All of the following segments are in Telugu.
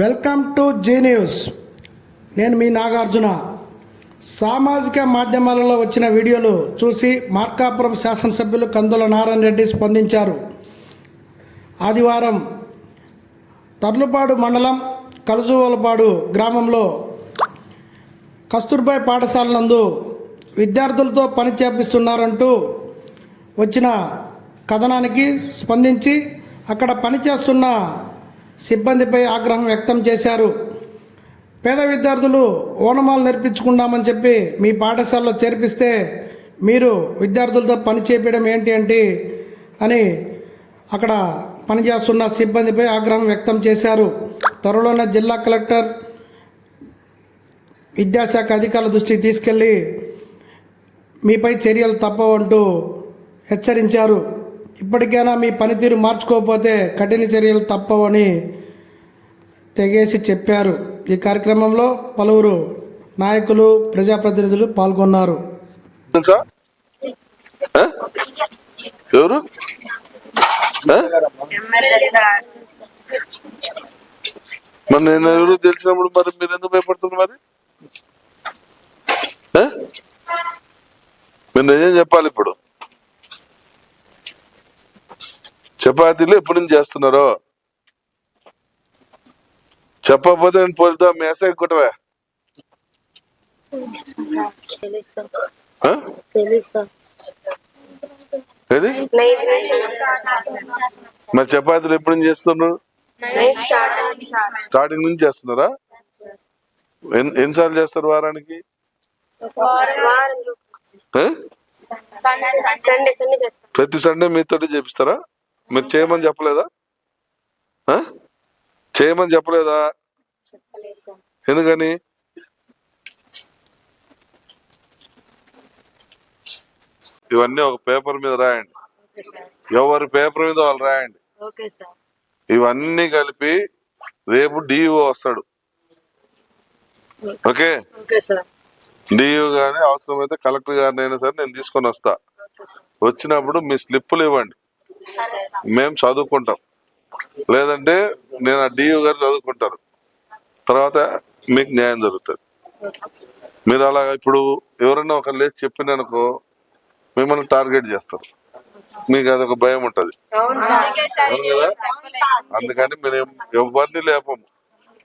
Welcome to G news. నేను మీ నాగార్జున. సామాజిక మాధ్యమాలలో వచ్చిన వీడియోలు చూసి మార్కాపురం శాసనసభ్యులు కందుల నారాయణ రెడ్డి స్పందించారు. ఆదివారం తర్లుపాడు మండలం కలుజువలపాడు గ్రామంలో కస్తూర్బాయ్ పాఠశాల నందు విద్యార్థులతో పని చేపిస్తున్నారంటూ వచ్చిన కథనానికి స్పందించి అక్కడ పనిచేస్తున్న సిబ్బందిపై ఆగ్రహం వ్యక్తం చేశారు. పేద విద్యార్థులు ఓనమాలు నేర్పించుకుందామని చెప్పి మీ పాఠశాలలో చేర్పిస్తే మీరు విద్యార్థులతో పని చేపించడం ఏంటి అంటే అని అక్కడ పనిచేస్తున్న సిబ్బందిపై ఆగ్రహం వ్యక్తం చేశారు. త్వరలోనే జిల్లా కలెక్టర్ విద్యాశాఖ అధికారుల దృష్టికి తీసుకెళ్ళి మీపై చర్యలు తప్పవంటూ హెచ్చరించారు. ఇప్పటికైనా మీ పనితీరు మార్చుకోకపోతే కఠిన చర్యలు తప్పవని తెగేసి చెప్పారు. ఈ కార్యక్రమంలో పలువురు నాయకులు ప్రజాప్రతినిధులు పాల్గొన్నారు. ఎవరు? మరి నేను ఎవరు తెలిసినప్పుడు మరి మీరు ఎందుకు భయపడుతున్నారు మరి? మీరు నిజం చెప్పాలి ఇప్పుడు. చపాతీలు ఎప్పటి నుంచి చేస్తున్నారో? చెప్పకపోతే నేను పోలితో మీ ఎస్ఐ కుట్టవా. ఏది? మరి చపాతీలు ఎప్పుడు నుంచి చేస్తున్నారు? స్టార్టింగ్ నుంచి చేస్తున్నారా? ఎన్- ఎన్నిసార్లు చేస్తారు వారానికి? ప్రతి సండే మీతోటి చేపిస్తారా? మీరు చేయమని చెప్పలేదా? చేయమని చెప్పలేదా? ఎందుకని? ఇవన్నీ ఒక పేపర్ మీద రాయండి. ఎవరి పేపర్ మీద వాళ్ళు రాయండి. ఇవన్నీ కలిపి రేపు డిఓ వస్తాడు. ఓకే? సార్. డిఓ గాని అవసరమైతే కలెక్టర్ గారిని అయినా సరే నేను తీసుకొని వస్తా. వచ్చినప్పుడు మీ స్లిప్పులు ఇవ్వండి. మేము చదువుకుంటాం. లేదంటే నేను ఆ డిఓ గారు చదువుకుంటారు. తర్వాత మీకు న్యాయం జరుగుతుంది. మీరు అలా ఇప్పుడు ఎవరైనా ఒక లేచి చెప్పిననుకో మిమ్మల్ని టార్గెట్ చేస్తారు. మీకు అదొక భయం ఉంటది. అందుకని మేము ఎం- ఎవరిని లేపము.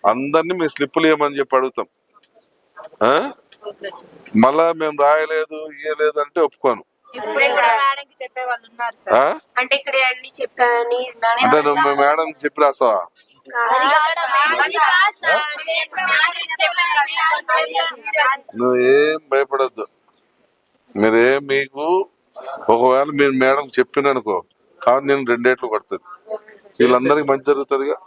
అందరినీ మీ స్లిప్పులు ఇవ్వమని చెప్పి అడుగుతాం. మళ్ళా మేము రాయలేదు ఇయ్యలేదు అంటే ఒప్పుకోను. ఇప్పుడే కూడా మేడంకి చెప్పే వాళ్ళు ఉన్నారు సార్. ఆ? అంటే ఇక్కడ అన్ని చెప్పాని మేడం చెప్పి రాసావా. నువ్వు ఏం భయపడద్దు. మీరేం మీకు ఒకవేళ మీరు మేడం చెప్పిననుకో కాదు నేను రెండేట్లు కొడుతుంది వీళ్ళందరికి మంచి జరుగుతుందిగా?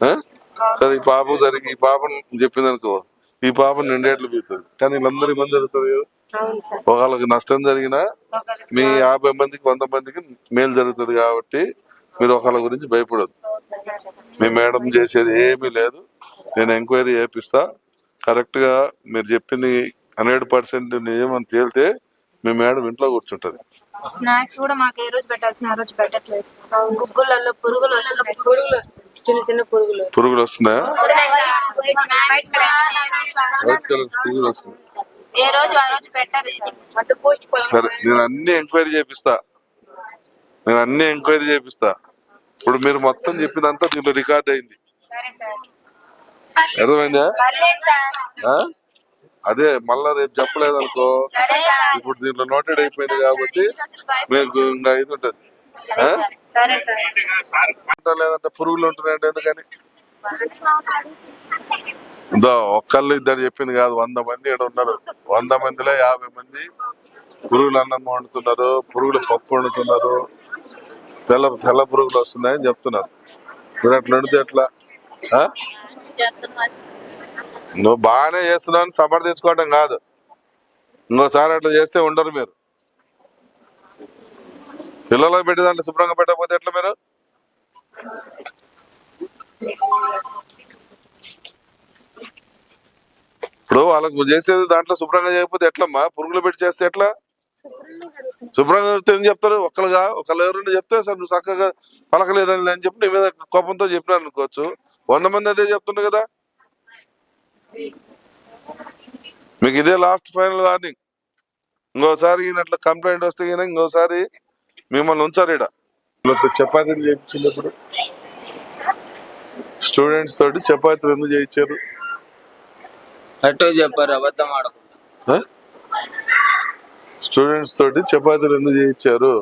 సార్. ఆ? సరే ఈ పాప జరిగి ఈ పాపను చెప్పింది అనుకో ఈ పాప రెండేట్లు పీగుతుంది కానీ వీళ్ళందరికి మంది జరుగుతుంది కదా? ఒకళ్ళకి నష్టం జరిగినా మీ యాభై మందికి వంద మందికి మేలు జరుగుతుంది కాబట్టి మీరు ఒకళ్ళ గురించి భయపడద్దు. మీ మేడం చేసేది ఏమీ లేదు. నేను ఎంక్వైరీ చేపిస్తా. కరెక్ట్గా మీరు చెప్పింది హండ్రెడ్ పర్సెంట్ నిజమని తేలితే మీ మేడం ఇంట్లో కూర్చుంటది. స్నాక్స్ కూడా మాకు ఏ రోజు పెట్టాల్సిన ఆ రోజు పెట్టట్లేదు. గుగ్గులలో పురుగులు వస్తున్నాయి. పురుగులు చిన్న చిన్న పురుగులు. పురుగులు వస్తున్నాయా? వైట్ కలర్ పురుగులు వస్తున్నాయి. ఏ రోజు ఆ రోజు పెట్టారు సార్. సరే నేను అన్ని ఎంక్వైరీ చేపిస్తా. నేను అన్ని ఎంక్వైరీ చేపిస్తా. ఇప్పుడు మీరు మొత్తం చెప్పిందంతా దీంట్లో రికార్డ్ అయింది. అర్థమైందా? అదే మళ్ళా రేపు చెప్పలేదు అనుకో ఇప్పుడు దీంట్లో నోటెడ్ అయిపోయింది కాబట్టి మీకు ఇంకా ఇది ఉంటది. లేదంటే పురుగులు ఉంటున్నాయంటే ఎందుకని? ఇదో ఒక్కళ్ళు ఇద్దరు చెప్పింది కాదు వంద మంది ఇక్కడ ఉన్నారు. వంద మందిలో యాభై మంది పురుగులు అన్నం వండుతున్నారు పురుగులు పప్పు వండుతున్నారు. తెల్ల తెల్ల పురుగులు వస్తున్నాయని చెప్తున్నారు. మీరు అట్లా వండితే ఎట్లా? ఆ? నువ్వు బాగానే చేస్తున్నావు అని సపోర్ట్ తెచ్చుకోవటం కాదు. ఇంకోసారి అట్లా చేస్తే ఉండరు మీరు. పిల్లలకు పెట్టి దాంట్లో శుభ్రంగా పెట్టకపోతే ఎట్లా మీరు? వాళ్ళకు చేసేది దాంట్లో శుభ్రంగా చేయకపోతే ఎట్లమ్మా? పురుగులు పెట్టి చేస్తే ఎట్లా? శుభ్రంగా ఏం చెప్తారు? ఒకళ్ళుగా ఒకళ్ళు ఎవరైనా చెప్తే సార్ నువ్వు చక్కగా పలకలేదని అని చెప్పి నీ మీద కోపంతో చెప్పినాను అనుకోవచ్చు. వంద మంది అదే చెప్తున్నారు కదా? మీకు ఇదే లాస్ట్ ఫైనల్ వార్నింగ్ ఇంకోసారి ఈయనట్ల కంప్లైంట్ వస్తే ఈయన ఇంకోసారి మిమ్మల్ని ఉంచారు ఇక్కడ చపాతీలు చేయించినప్పుడు. స్టూడెంట్స్ తోటి చపాతీలు ఎందుకు చేయించారు? అట్టు చెప్పారు అబద్ధం ఆడకు స్టూడెంట్స్ తోటి చపాతీలు ఎందుకు చేయించారు?